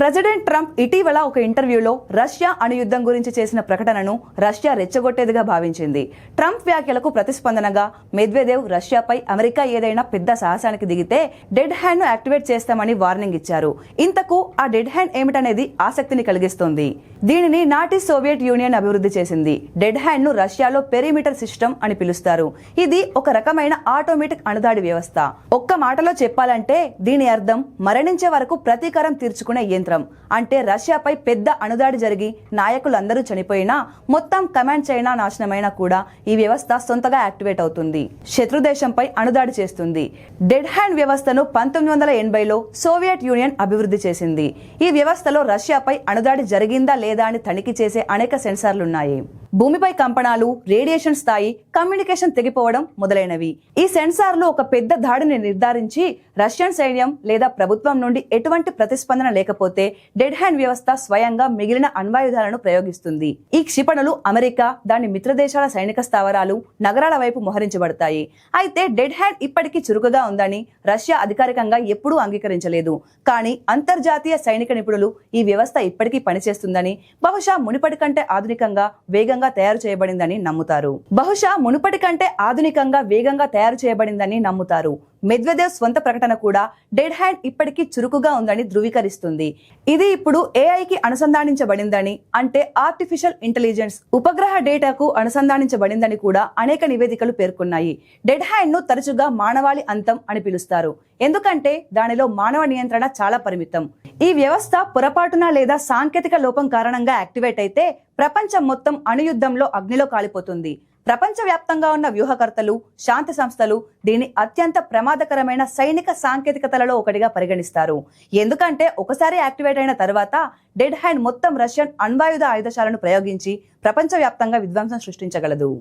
President Trump ఇటీవల ఒక ఇంటర్వ్యూలో రష్యా అణు యుద్ధం గురించి చేసిన ప్రకటనను రష్యా రెచ్చగొట్టేదిగా భావించింది. ట్రంప్ వ్యాఖ్యలకు ప్రతిస్పందనగా మెద్వేదేవ్ రష్యాపై అమెరికా ఏదైనా పెద్ద సాహసానికి దిగితే డెడ్ హ్యాండ్ను యాక్టివేట్ చేస్తామని వార్నింగ్ ఇచ్చారు. ఇంతకు ఆ డెడ్ హ్యాండ్ ఏమిటనేది ఆసక్తిని కలిగిస్తుంది. దీనిని నాటి సోవియట్ యూనియన్ అభివృద్ధి చేసింది. డెడ్ హ్యాండ్ను రష్యాలో పెరిమీటర్ సిస్టమ్ అని పిలుస్తారు. ఇది ఒక రకమైన ఆటోమేటిక్ అణుదాడి వ్యవస్థ. ఒక్క మాటలో చెప్పాలంటే దీని అర్థం మరణించే వరకు ప్రతీకారం తీర్చుకునే యంత్రం. అంటే రష్యాపై పెద్ద అణుదాడి జరిగి నాయకులందరూ చనిపోయినా మొత్తం కమాండ్ చైనా నాశనమైనా కూడా ఈ వ్యవస్థ సొంతగా యాక్టివేట్ అవుతుంది. శత్రు దేశంపై అణుదాడి చేస్తుంది. డెడ్ హ్యాండ్ వ్యవస్థను పంతొమ్మిది వందల ఎనభైలో సోవియట్ యూనియన్ అభివృద్ధి చేసింది. ఈ వ్యవస్థలో రష్యాపై అణుదాడి జరిగిందా లేదా అని తనిఖీ చేసే అనేక సెన్సార్లున్నాయి. భూమిపై కంపనాలు రేడియేషన్ స్థాయి కమ్యూనికేషన్ తెగిపోవడం మొదలైనవి. ఈ సెన్సార్లు ఒక పెద్ద దాడిని నిర్ధారించి రష్యన్ సైన్యం లేదా ప్రభుత్వం నుండి ఎటువంటి ప్రతిస్పందన లేకపోతే డెడ్ హ్యాండ్ వ్యవస్థ స్వయంగా మిగిలిన అణ్వాయుధాలను ప్రయోగిస్తుంది. ఈ క్షిపణులు అమెరికా దాని మిత్రదేశాల సైనిక స్థావరాలు నగరాల వైపు మోహరించబడతాయి. అయితే డెడ్ హ్యాండ్ ఇప్పటికీ చురుకుగా ఉందని రష్యా అధికారికంగా ఎప్పుడూ అంగీకరించలేదు. కానీ అంతర్జాతీయ సైనిక నిపుణులు ఈ వ్యవస్థ ఇప్పటికీ పనిచేస్తుందని బహుశా మునిపటి కంటే ఆధునికంగా వేగంగా వేగంగా తయారు చేయబడిందని నమ్ముతారు. బహుశా మునుపటి కంటే ఆధునికంగా వేగంగా తయారు చేయబడిందని నమ్ముతారు. మెద్వెదేవ్ స్వంత ప్రకటన కూడా డెడ్ హ్యాండ్ ఇప్పటికీ చురుకుగా ఉందని ధృవీకరిస్తుంది. ఇది ఇప్పుడు ఏఐకి అనుసంధానించబడిందని అంటే ఆర్టిఫిషియల్ ఇంటెలిజెన్స్ ఉపగ్రహ డేటాకు అనుసంధానించబడిందని కూడా అనేక నివేదికలు పేర్కొన్నాయి. డెడ్ హ్యాండ్ను తరచుగా మానవాళి అంతం అని పిలుస్తారు. ఎందుకంటే దానిలో మానవ నియంత్రణ చాలా పరిమితం. ఈ వ్యవస్థ పొరపాటున లేదా సాంకేతిక లోపం కారణంగా యాక్టివేట్ అయితే ప్రపంచం మొత్తం అణుయుద్ధంలో అగ్నిలో కాలిపోతుంది. ప్రపంచవ్యాప్తంగా ఉన్న వ్యూహకర్తలు శాంతి సంస్థలు దీన్ని అత్యంత ప్రమాదకరమైన సైనిక సాంకేతికతలలో ఒకటిగా పరిగణిస్తారు. ఎందుకంటే ఒకసారి యాక్టివేట్ అయిన తర్వాత డెడ్ హ్యాండ్ మొత్తం రష్యన్ అణ్వాయుధ ఆయుధశాలను ప్రయోగించి ప్రపంచవ్యాప్తంగా విధ్వంసం సృష్టించగలదు.